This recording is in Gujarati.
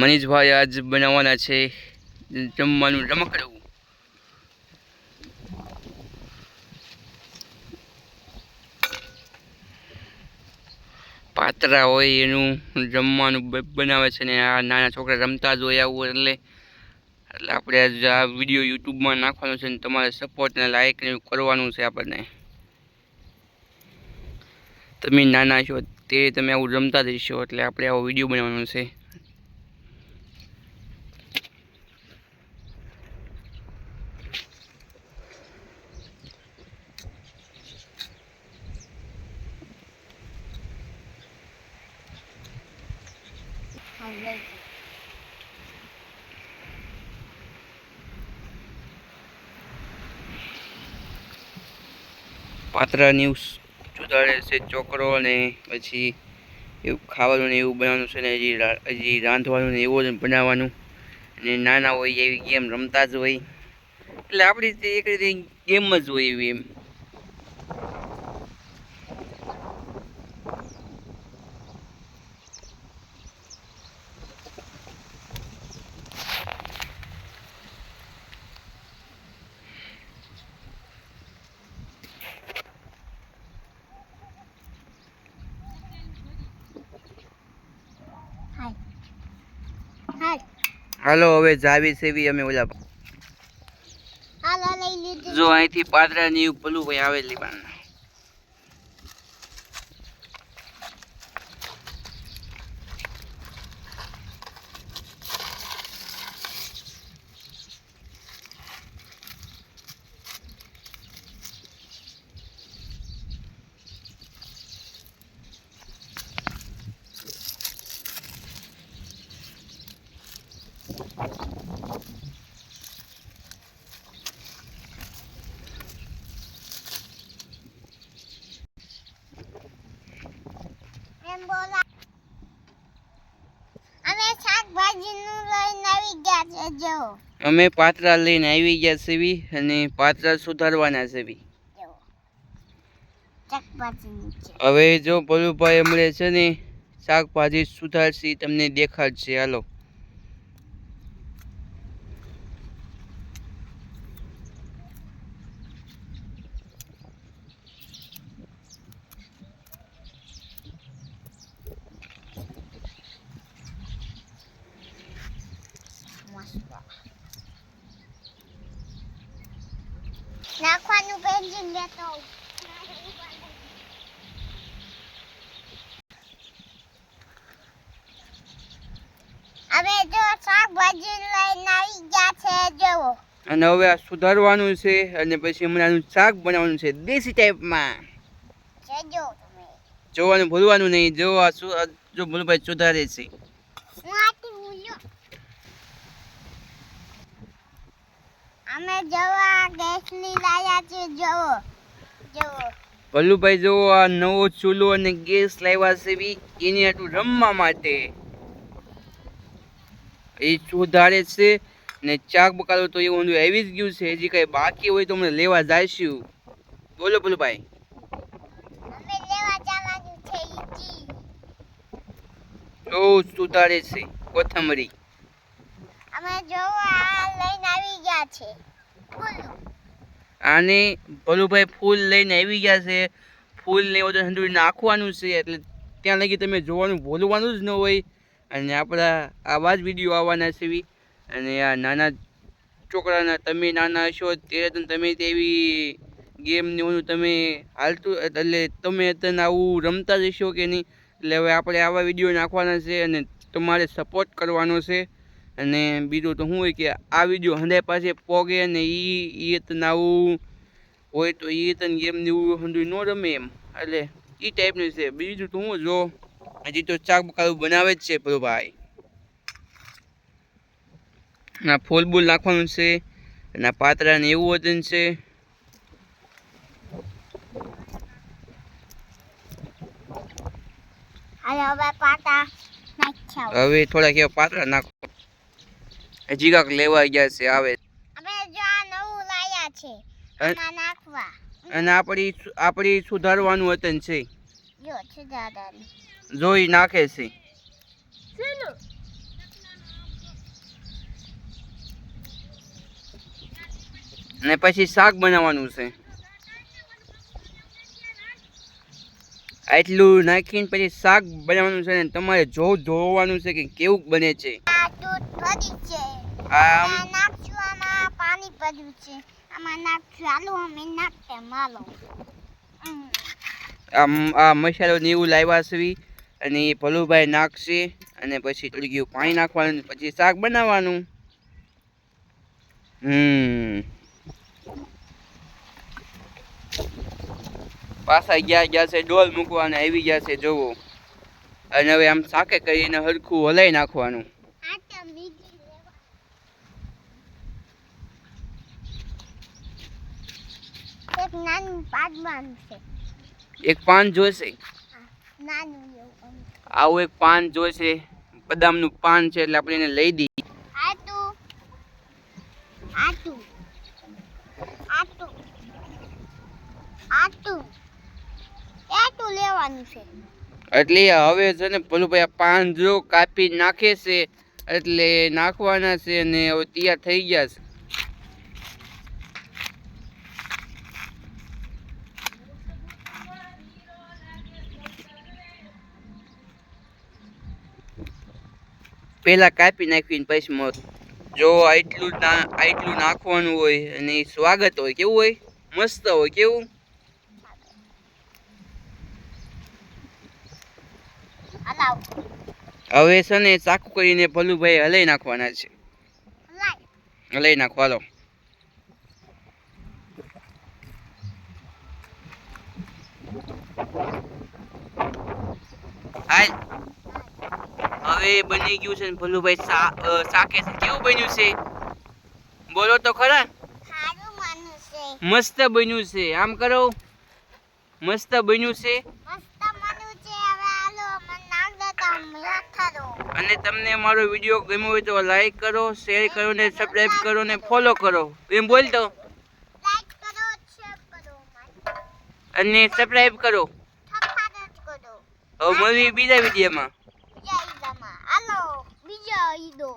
મનીષભાઈ આજ બનાવવાના છે. જમવાનું રમકડું પાતરા હોય એનું જમવાનું બનાવે છે ને આ નાના છોકરા રમતા જ હોય આવું એટલે એટલે આપણે આ વીડિયો યુટ્યુબમાં નાખવાનો છે ને તમારે સપોર્ટ ને લાઈક કરવાનું છે આપણને. તમે નાના છો, તે તમે આવું રમતા જઈશો એટલે આપણે આવો વીડિયો બનાવવાનો છે. પાત્રા એવું સુધારે છે ચોકરો ને પછી એવું ખાવાનું ને એવું બનાવવાનું છે ને હજી હજી રાંધવાનું ને એવું જ બનાવવાનું. અને નાના હોય એવી ગેમ રમતા જ હોય. એટલે આપણી એક રીતે ગેમ જ હોય એવી એમ હાલ. હાલ. હાલો હવે જાવી સેવી અમે ઓલા. જો અહીંથી પાદરાની પેલું ભાઈ આવેલી પણ અમે શાકભાજીનું લઈને આવી ગયા છે જો. અમે પાત્રા લઈને આવી ગયા સેવી અને પાત્રા સુધારવાના છે હવે જો ભલુભાઈ મળે છે ને શાકભાજી સુધારશી તમને દેખાડશે. હાલો મસ્ત નાખવાનું પેન્સિલ લેતો. અમે જો શાકભાજી લઈને આવી ગયા છે જો અને હવે આ સુધારવાનું છે અને પછી હમણાં આનું શાક બનાવવાનું છે દેશી ટાઈપમાં જોવાનું ભૂલવાનું નહીં જો આ જો ભૂલભાઈ સુધારે છે. અમે જવા ગેસની લાયા છે જવો જવો. પલ્લુભાઈ જો આ નવો ચૂલો અને ગેસ લાવ્યા છે બી એની આટલું રમવા માટે. એ સુધારે છે ને ચાક બકાલો તો એવું ઊંધું આવી જ ગયું છે હજી કઈ બાકી હોય તો અમને લેવા જઈશું બોલો પલ્લુભાઈ અમે જો. સુધારે છે કોથમરી. અમે જોવા લઈને આવી ગયા છે. અને ભલુભાઈ ફૂલ લઈને આવી ગયા છે. ફૂલ ને બધું હંડુરી નાખવાનું છે, એટલે ત્યાં લગી તમે જોવાનું ભૂલવાનું જ ન હોય. અને આપણા આવા જ વીડિયો આવવાના છે. અને આ નાના છોકરાના, તમે નાના હશો ત્યારે તમે તેવી ગેમ ને એવું તમે હાલતું, એટલે તમે તને આવું રમતા જ હશો કે નહીં? એટલે હવે આપણે આવા વીડિયો નાખવાના છે અને તમારે સપોર્ટ કરવાનો છે. અને બીજું તો શું હોય કે આ વીડિયો હંધાય પાસે પોગે અને એ એ તને આવું હોય તો એ તને ગેમ ને એવું હંધું ન રમે એમ. એટલે એ ટાઈપનું છે. બીજું તો હું જો હજી તો ચાક બકાલું બનાવે જ છે પેલો ભાઈ. ના ફૂલ બૂલ નાખવાનું છે અને આ પાતરા ને એવું વજન છે. હવે થોડાક એવા પાતરા નાખો. હજી કાક લેવા ગયા છે આવે અમે જો આ નવું લાયા છે આમાં નાખવા. અને આપણી આપણી સુધારવાનું વતન છે. જો છે દાદાને જોઈ નાખે છે. અને પછી શાક બનાવવાનું છે. આટલું નાખીને પછી શાક બનાવવાનું છે ને તમારે જો જોવાનું છે કે કેવું બને છે? ભરી છે. આમ. આ નાખશું આમાં પાણી ભર્યું છે. આમાં નાખશું આલુ અમે નાખતે માલો. આમ આ મસાલો ને એવું લાવ્યા છે. અને એ ભલુભાઈ નાખશે. અને પછી થોડી ગયું પાણી નાખવાનું પછી શાક બનાવવાનું. હમ. પાછા ગયા ગયા છે ડોલ મૂકવાના આવી ગયા છે જોવો અને હવે આમ શાકે કરીને હરખું હલાઈ નાખવાનું આ તો બીજી લેવા એક નાનું પાન છે. એક પાન જોઈશે? નાનું એવું આવું એક પાન જોશે બદામનું પાન છે એટલે આપણે એને લઈ દઈએ. આટું. આટું. આટું. આટું. આટું લેવાનું છે. એટલે હવે છે ને ભલુભાઈ આ પાન જો કાપી નાખે છે એટલે નાખવાના છે અને હવે તૈયાર થઈ ગયા છે. પેલા કાપી નાખીને પછી મત જો આટલું ના આટલું નાખવાનું હોય અને સ્વાગત હોય કેવું હોય? મસ્ત હોય કેવું? હવે છે ને ચાકુ કરીને ભલુભાઈ હલાઈ નાખવાના છે. હલાઈ નાખો હાલો. હાલ. હવે બની ગયું છે ભલુભાઈ શાકે છે. કેવું બન્યું છે? બોલો તો ખરા. મસ્ત બન્યું છે. આમ કરો. મસ્ત બન્યું છે. અને તમને મારો વીડિયો ગમ્યો હોય તો લાઈક કરો શેર કરો ને સબસ્ક્રાઈબ કરો ને ફોલો કરો. એમ બોલતો કરો મને અને સબસ્ક્રાઈબ કરો. હવે મળીએ બીજા વિડીયોમાં. ಇದು